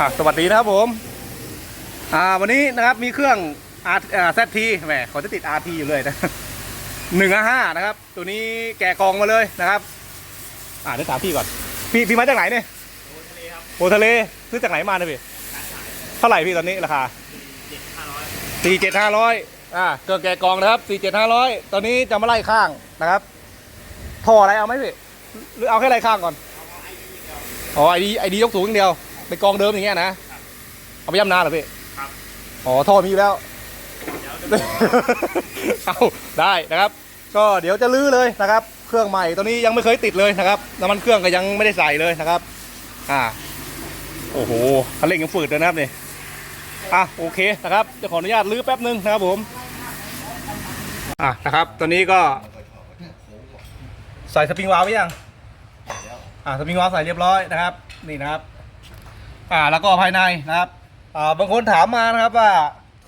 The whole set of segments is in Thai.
อะสวัสดีนะครับผม อ่าวันนี้นะครับมีเครื่อง R อ่า ZT แหมขอจะติด RT อยู่เลยนะหนึ่งห้านะครับ ตัวนี้แกะกองมาเลยนะครับ อ่าเดี๋ยวถามพี่ก่อน พี่พี่มาจากไหนเนี่ยโอทะเลซื้อจากไหนมาเนี่ยพี่เท่าไหร่พี่ตอนนี้ราคาสี่เจ็ดห้าร้อยอ่าเครื่องแกะกองนะครับสี่เจ็ดห้าร้อยตอนนี้จะมาไล่ข้างนะครับท่ออะไรเอาไหมพี่หรือเอาแค่ไล่ข้างก่อนอ๋อไอดีไอดียกสูงอย่างเดียว เป็นกองเดิมอย่างเงี้ยนะ เอาไปย่ำนาเหรอพี่ครับ อ๋อท่อมีอยู่แล้ว เอาได้นะครับ ก็เดี๋ยวจะลื้อเลยนะครับ เครื่องใหม่ตัวนี้ยังไม่เคยติดเลยนะครับน้ำมันเครื่องก็ยังไม่ได้ใส่เลยนะครับ อ่า โอ้โหคันเร่งยังฝืดเลยนะครับนี่อะโอเคนะครับจะขออนุญาตลื้อแป๊บนึงนะครับผมอะนะครับตัวนี้ก็ ใส่สปริงวาล์วไว้ยังอ่าสปริงวาล์วใส่เรียบร้อยนะครับ นี่นะครับ อ่าแล้วก็ภายในนะครับอ่าบางคนถามมานะครับว่า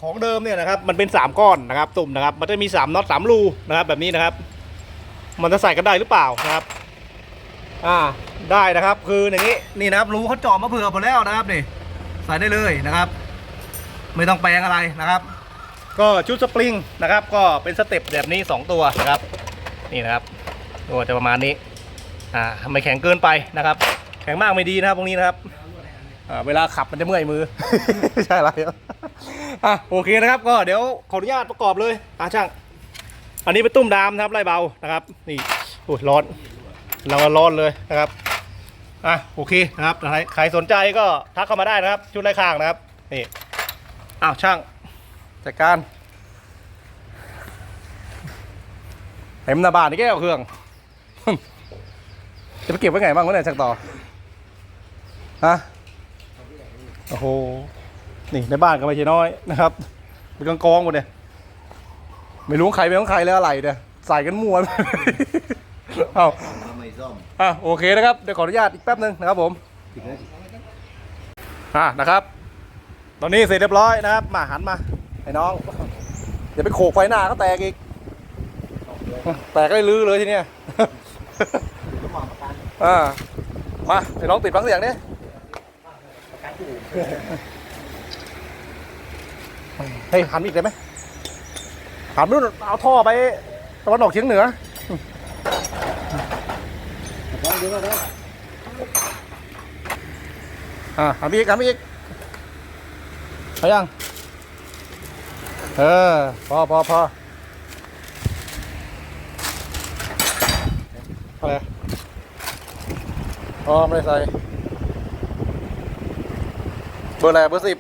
ของเดิมเนี่ยนะครับมันเป็น 3 ก้อนนะครับตุ่มนะครับมันจะมี3น็อต3รูนะครับแบบนี้นะครับ มันจะใส่กันได้หรือเปล่านะครับอ่าได้นะครับคืออย่างนี้นี่นะครับรูเขาเจาะมาเผื่อหมแล้วนะครับนี่ใส่ได้เลยนะครับ ไม่ต้องแปลงอะไรนะครับ ก็ชุดสปริงนะครับ ก็เป็นสเต็ปแบบนี้ 2 ตัวนะครับ นี่นะครับตัวจะประมาณนี้อ่าไม่แข็งเกินไปนะครับ แข็งมากไม่ดีนะครับตรงนี้นะครับ เวลาขับมันจะเมื่อยมือ ใช่อะไรอะโอเคนะครับ ก็เดี๋ยวขออนุญาตประกอบเลยอ่าช่าง อันนี้เป็นตุ้มดามนะครับไล่เบานะครับนี่โอ้ยร้อน เราก็ร้อนเลยนะครับอะโอเคนะครับใครใครสนใจก็ทักเข้ามาได้นะครับ ชุดไล่ข้างนะครับนี่อ้าวช่างจัดการเห็นหน้าบ้านนี่แก้วเครื่องจะไปเก็บไว้ไงบ้างวะเนี่ยช่างต่อฮะ โอ้โห นี่ในบ้านก็ไม่ใช่น้อยนะครับเป็นกองกองหมดเนี่ย ไม่รู้ใครเป็นของใครแล้วอะไรเนี่ย ใส่กันมั่วเอาไม่ซ่อมอะโอเคนะครับ เดี๋ยวขออนุญาตอีกแป๊บนึงนะครับผมอะนะครับ ตอนนี้เสร็จเรียบร้อยนะครับ มาหันมาไอ้น้อง เดี๋ยวไปโขกไฟหน้าก็แตกอีก แตกได้ลื้อเลยทีเนี้ยอ่ามาไอ้น้องติดฟังเสียงดิ เฮ้ยหันอีกได้ไหมหันนู่นเอาท่อไปตะวันออกเฉียงเหนืออ่าหันไปอีกหันไปอีกเอายัง เออ พอพอพออะไรออไม่ได้ใส่ เบอร์อะไรเบอร์สิบ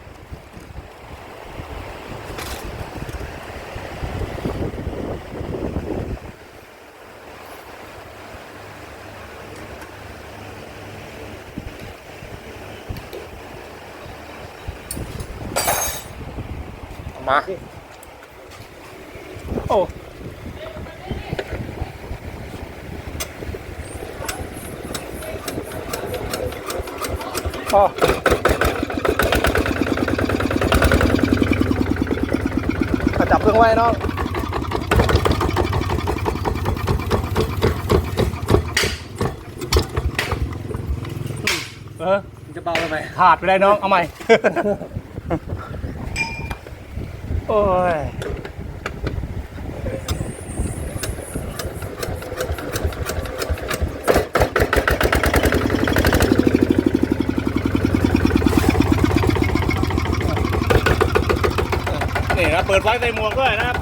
มา โอ้อ๋อ อะจับเครื่องไว้น้องเออจะเบาทำไมขาดไปได้น้อง เอาใหม่ โอ้ย นี่นะเปิดไฟใส่หมวกด้วยนะครับ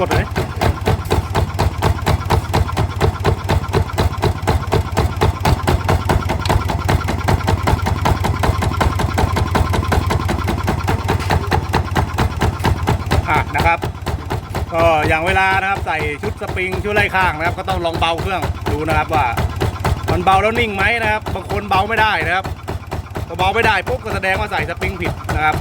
กดเลยนะครับก็อย่างเวลานะครับใส่ชุดสปริงชุดไล่ข้างนะครับ ก็ต้องลองเบาเครื่องดูนะครับว่า มันเบาแล้วนิ่งไหมนะครับ บางคนเบาไม่ได้นะครับพอเบาไม่ได้ปุ๊บก็แสดงว่าใส่สปริงผิดนะครับ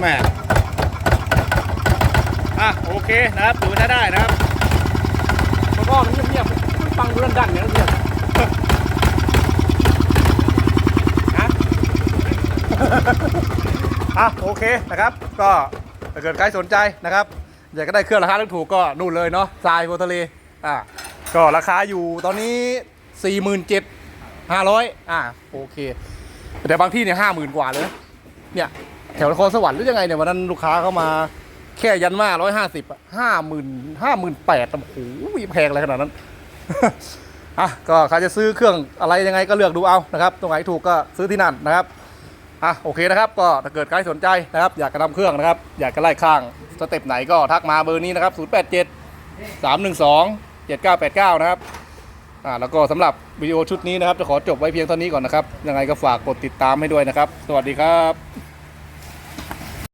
แหม่อะโอเคนะครับดูใช้ได้นะครับมันก็มันเงียบๆมันฟังดูดันๆอย่างนั้นเงียบฮะอะโอเคนะครับ ก็ถ้าเกิดใครสนใจนะครับ อยากจะได้เครื่องราคาถูกๆก็นู่นเลยเนาะทรายโพทะเลอะก็ราคาอยู่ตอนนี้ 47,500อะโอเค แต่บางที่เนี่ยห้าหมื่นกว่าเลยนะเนี่ย แถวนครสวรรค์หรือยังไงเนี่ยวันนั้นลูกค้าเข้ามาแค่ยันมาร้อยห้าสิบห้าหมื่นห้าหมื่นแปดโอ้โหแพงอะไรขนาดนั้นอะก็ใครจะซื้อเครื่องอะไรยังไงก็เลือกดูเอานะครับ ตรงไหนถูกก็ซื้อที่นั่นนะครับอะโอเคนะครับ ก็ถ้าเกิดใครสนใจนะครับ อยากจะนำเครื่องนะครับ อยากจะไล่ข้างสเต็ปไหนก็ทักมาเบอร์นี้นะครับ 087 312 7989 นะครับอ่าแล้วก็สำหรับวิดีโอชุดนี้นะครับ จะขอจบไว้เพียงเท่านี้ก่อนนะครับ ยังไงก็ฝากกดติดตามให้ด้วยนะครับ สวัสดีครับ